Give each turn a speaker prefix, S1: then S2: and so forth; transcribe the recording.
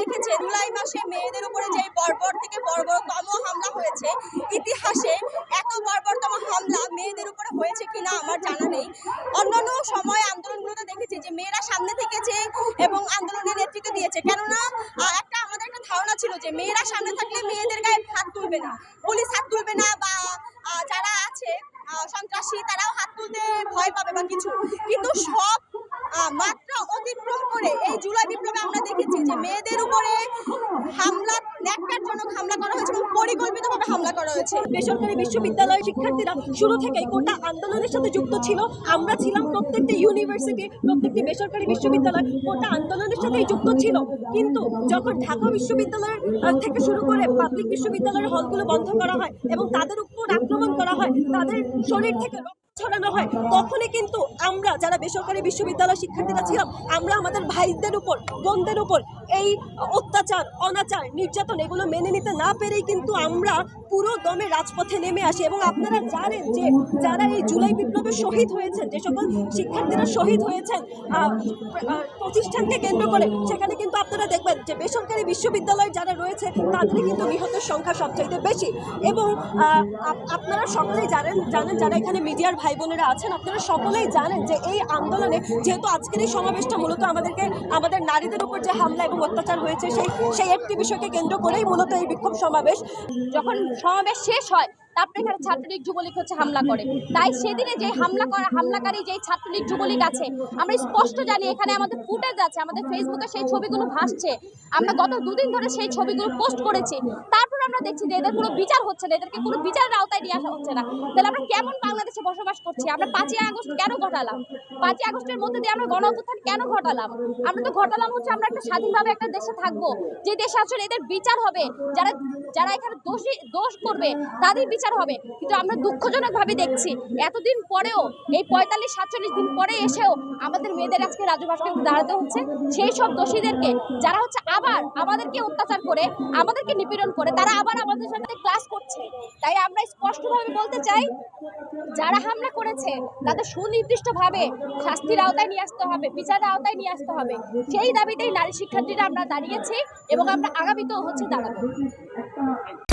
S1: দেখেছে জুলাই মাসে মেয়েদের উপরে যে বর্বর থেকে বর্বরতম হামলা হয়েছে, ইতিহাসে এত বর্বরতম হামলা মেয়েদের উপরে হয়েছে কিনা আমার জানা নেই। অন্যান্য সময় আন্দোলনগুলোতে দেখেছি যে মেয়েরা সামনে থেকেছে এবং আন্দোলনের নেতৃত্ব দিয়েছে। কেননা একটা আমাদের একটা ধারণা ছিল যে মেয়েরা সামনে থাকলে মেয়েদের গায়ে হাত তুলবে না। পুলিশ হাত তুলবে না বা যারা আছে সন্ত্রাসী, তারাও হাত তুলতে ভয় পাবে বা কিছু। কিন্তু সব মাত্রা অতিক্রম করে এই জুলাই যে মেয়েদের উপরে হামলা ন্যাক্কারজনক হামলা করা হয়েছে এবং পরিকল্পিতভাবে হামলা করা হয়েছে।
S2: বেসরকারি বিশ্ববিদ্যালয়ের শিক্ষার্থীরা শুরু থেকেই গোটা আন্দোলনের সাথে যুক্ত ছিল। আমরা ছিলাম প্রত্যেকটি ইউনিভার্সিটি প্রত্যেকটি বেসরকারি বিশ্ববিদ্যালয়, গোটা আন্দোলনের সাথেই যুক্ত ছিল। কিন্তু যখন ঢাকা বিশ্ববিদ্যালয়ের থেকে শুরু করে পাবলিক বিশ্ববিদ্যালয়ের হলগুলো বন্ধ করা হয় এবং তাদের উপর আক্রমণ করা হয়, তাদের শরীর থেকে ছড়ানো হয়। তখনই কিন্তু আমরা যারা বেসরকারি বিশ্ববিদ্যালয় শিক্ষার্থীরা ছিলাম, আমরা আমাদের ভাইদের উপর, বোনদের উপর এই অত্যাচার, অনাচার, নির্যাতন এগুলো মেনে নিতে না পেরেই কিন্তু আমরা পুরো দমে রাজপথে নেমে আসি। এবং আপনারা জানেন যে যারা এই জুলাই বিপ্লবে শহীদ হয়েছেন, যে সকল শিক্ষার্থীরা শহীদ হয়েছেন প্রতিষ্ঠানকে কেন্দ্র করে, সেখানে আপনারা দেখবেন যে বেসরকারি বিশ্ববিদ্যালয় যারা রয়েছে, তাদের কিন্তু নিহতের সংখ্যা সবচাইতে বেশি। এবং আপনারা সকলেই জানেন জানেন যারা এখানে মিডিয়ার ভাই বোনেরা আছেন, আপনারা সকলেই জানেন যে এই আন্দোলনে যেহেতু আজকের এই সমাবেশটা মূলত আমাদেরকে, আমাদের নারীদের উপর যে হামলা এবং অত্যাচার হয়েছে, সেই সেই একটি বিষয়কে কেন্দ্র করেই মূলত এই বিক্ষোভ সমাবেশ।
S3: যখন সমাবেশ শেষ হয় তারপরে এখানে ছাত্রলীগ যুবলীগ হচ্ছে হামলা করে। তাই সেদিনে যে হামলা করা, হামলাকারী যেই ছাত্রলীগ যুবলীগ আছে, আমরা স্পষ্ট জানি এখানে আমাদের ফুটেজ আছে, আমাদের ফেসবুকে সেই ছবিগুলো ভাসছে। আমরা গত দুদিন ধরে সেই ছবিগুলো পোস্ট করেছি। তারপর আমরা দেখছি যে এদের কোনো বিচার হচ্ছে না, এদেরকে কোনো বিচারের আওতায় নিয়ে আসা হচ্ছে না। তাহলে আমরা কেমন বাংলাদেশে বসবাস করছি? আমরা পাঁচই আগস্ট কেন ঘটালাম? পাঁচই আগস্টের মধ্যে দিয়ে আমরা গণ কেন ঘটালাম? আমরা তো ঘটালাম হচ্ছে আমরা একটা স্বাধীনভাবে একটা দেশে থাকব। যে দেশে আসলে এদের বিচার হবে, যারা যারা এখানে দোষী, দোষ করবে তাদের বিচার হবে। কিন্তু আমরা দুঃখজনকভাবে দেখছি, এতদিন পরেও, এই পঁয়তাল্লিশ, সাতচল্লিশ দিন পরে এসেও আমাদের মেয়েদের আজকে রাজু দাঁড়াতে হচ্ছে। সেই সব দোষীদেরকে, যারা হচ্ছে আবার আমাদেরকে অত্যাচার করে, আমাদেরকে নিপীড়ন করে, তারা আবার আমাদের সাথে ক্লাস করছে। তাই আমরা স্পষ্টভাবে বলতে চাই, যারা হামলা করেছে, তাদের সুনির্দিষ্টভাবে শাস্তির আওতায় নিয়ে আসতে হবে, বিচারের আওতায় নিয়ে আসতে হবে। সেই দাবিতেই নারী শিক্ষার্থীরা আমরা দাঁড়িয়েছি এবং আমরা আগামীতেও হচ্ছে দাঁড়াবো। 我操